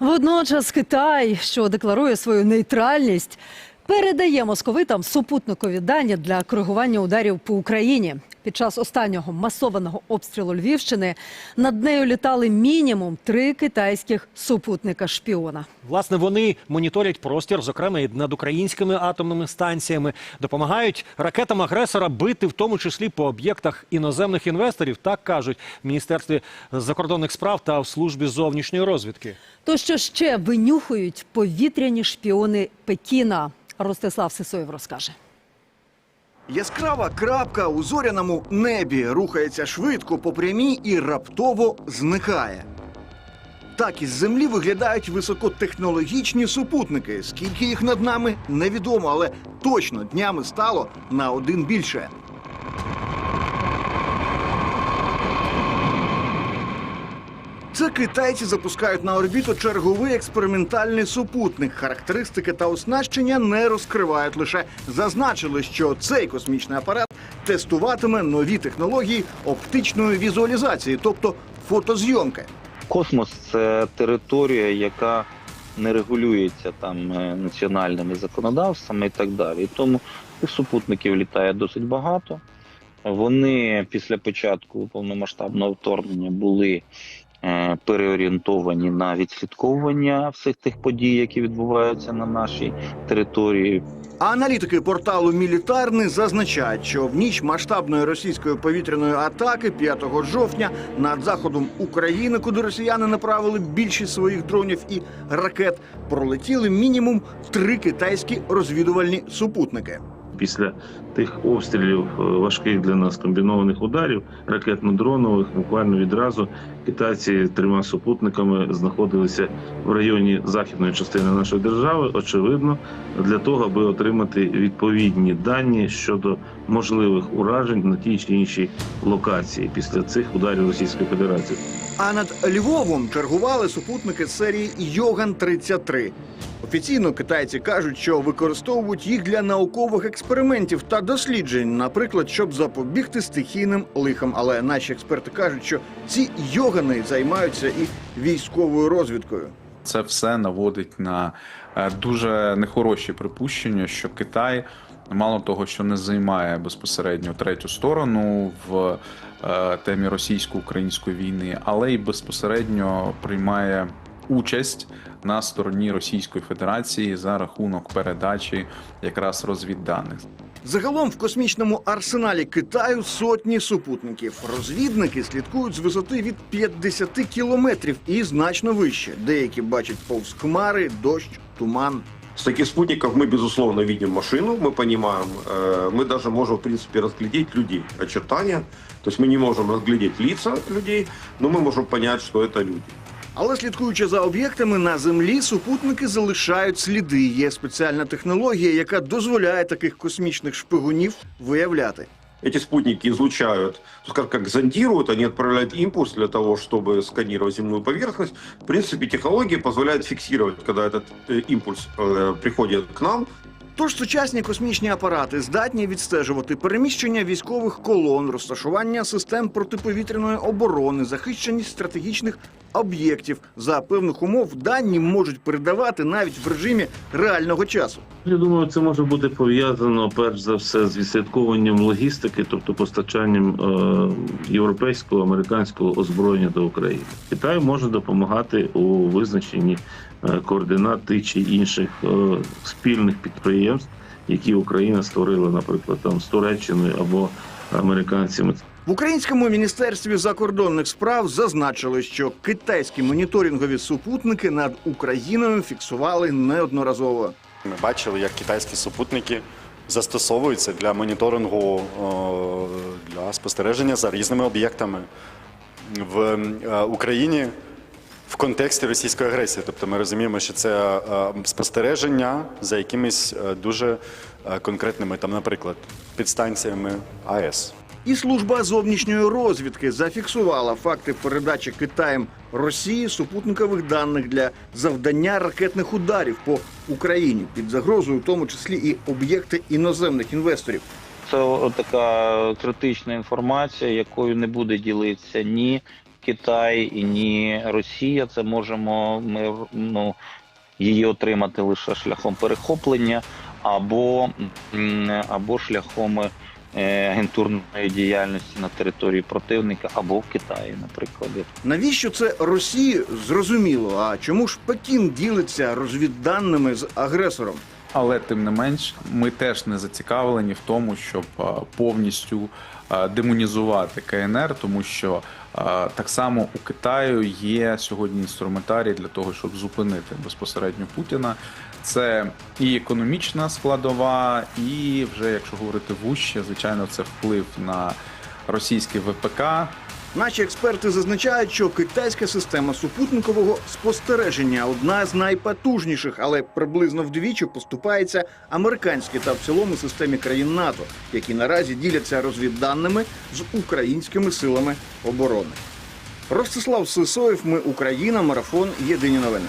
Водночас Китай, що декларує свою нейтральність, передає московитам супутникові дані для коригування ударів по Україні. Під час останнього масованого обстрілу Львівщини над нею літали мінімум три китайських супутника шпіона. Власне, вони моніторять простір, зокрема і над українськими атомними станціями, допомагають ракетам агресора бити, в тому числі по об'єктах іноземних інвесторів. Так кажуть в міністерстві закордонних справ та в службі зовнішньої розвідки. То що ще винюхують повітряні шпіони Пекіна? Ростислав Сисоєв розкаже. Яскрава крапка у зоряному небі рухається швидко по прямій і раптово зникає. Так із землі виглядають високотехнологічні супутники. Скільки їх над нами невідомо, але точно днями стало на один більше. Це китайці запускають на орбіту черговий експериментальний супутник. Характеристики та оснащення не розкривають. Лише зазначили, що цей космічний апарат тестуватиме нові технології оптичної візуалізації, тобто фотозйомки. Космос це територія, яка не регулюється там е, національними законодавствами і так далі. Тому тих супутників літає досить багато. Вони після початку повномасштабного вторгнення були переорієнтовані на відслідковування всіх тих подій, які відбуваються на нашій території. А аналітики порталу Мілітарний зазначають, що в ніч масштабної російської повітряної атаки 5 жовтня над заходом України, куди росіяни направили більшість своїх дронів і ракет, пролетіли мінімум три китайські розвідувальні супутники. Після тих обстрілів е, важких для нас комбінованих ударів ракетно-дронових, буквально відразу китайці трьома супутниками знаходилися в районі західної частини нашої держави. Очевидно, для того, аби отримати відповідні дані щодо можливих уражень на тій чи іншій локації після цих ударів Російської Федерації. А над Львовом чергували супутники серії Йоган 33 Офіційно китайці кажуть, що використовують їх для наукових експериментів та досліджень, наприклад, щоб запобігти стихійним лихам. Але наші експерти кажуть, що ці йогани займаються і військовою розвідкою. Це все наводить на е, дуже нехороші припущення, що Китай мало того, що не займає безпосередньо третю сторону в е, темі російсько-української війни, але й безпосередньо приймає участь на стороні Російської Федерації за рахунок передачі якраз розвідданих. Загалом в космічному арсеналі Китаю сотні супутників. Розвідники слідкують з висоти від 50 кілометрів і значно вище. Деякі бачать повз хмари, дощ, туман. С таких спутников мы, безусловно, видим машину, мы понимаем, э, мы даже можем, в принципе, разглядеть людей, очертания. То есть мы не можем разглядеть лица людей, но мы можем понять, что это люди. Але слідкуючи за об'єктами на землі, супутники залишають сліди. Є спеціальна технологія, яка дозволяє таких космічних шпигунів виявляти. Эти спутники излучают, ну, скажем, как зондируют, они отправляют импульс для того, чтобы сканировать земную поверхность. В принципе, технология позволяет фиксировать, когда этот э, импульс э, приходит к нам, Тож сучасні космічні апарати здатні відстежувати переміщення військових колон, розташування систем протиповітряної оборони, захищеність стратегічних об'єктів. За певних умов дані можуть передавати навіть в режимі реального часу. Я думаю, це може бути пов'язано перш за все з відслідковуванням логістики, тобто постачанням е, європейського американського озброєння до України. Китай може допомагати у визначенні е, координат тих чи інших е, спільних підприємств, які Україна створила, наприклад, там з Туреччиною або американцями. В українському міністерстві закордонних справ зазначили, що китайські моніторингові супутники над Україною фіксували неодноразово. Ми бачили, як китайські супутники застосовуються для моніторингу для спостереження за різними об'єктами в е, Україні в контексті російської агресії. Тобто ми розуміємо, що це е, спостереження за якимись е, дуже е, конкретними, там, наприклад, підстанціями АЕС. І служба зовнішньої розвідки зафіксувала факти передачі Китаєм Росії супутникових даних для завдання ракетних ударів по Україні під загрозою, в тому числі і об'єкти іноземних інвесторів. Це така критична інформація, якою не буде ділитися ні Китай і ні Росія. Це можемо ми ну, її отримати лише шляхом перехоплення або, або шляхом е, агентурної діяльності на території противника, або в Китаї, наприклад. Навіщо це Росії зрозуміло? А чому ж Пекін ділиться розвідданими з агресором? Але тим не менш, ми теж не зацікавлені в тому, щоб повністю демонізувати КНР, тому що так само у Китаю є сьогодні інструментарій для того, щоб зупинити безпосередньо Путіна. Це і економічна складова, і вже якщо говорити вуще, звичайно, це вплив на російський ВПК, Наші експерти зазначають, що китайська система супутникового спостереження одна з найпотужніших, але приблизно вдвічі поступається американській та в цілому системі країн НАТО, які наразі діляться розвідданими з українськими силами оборони. Ростислав Сисоєв, ми Україна, марафон. Єдині новини.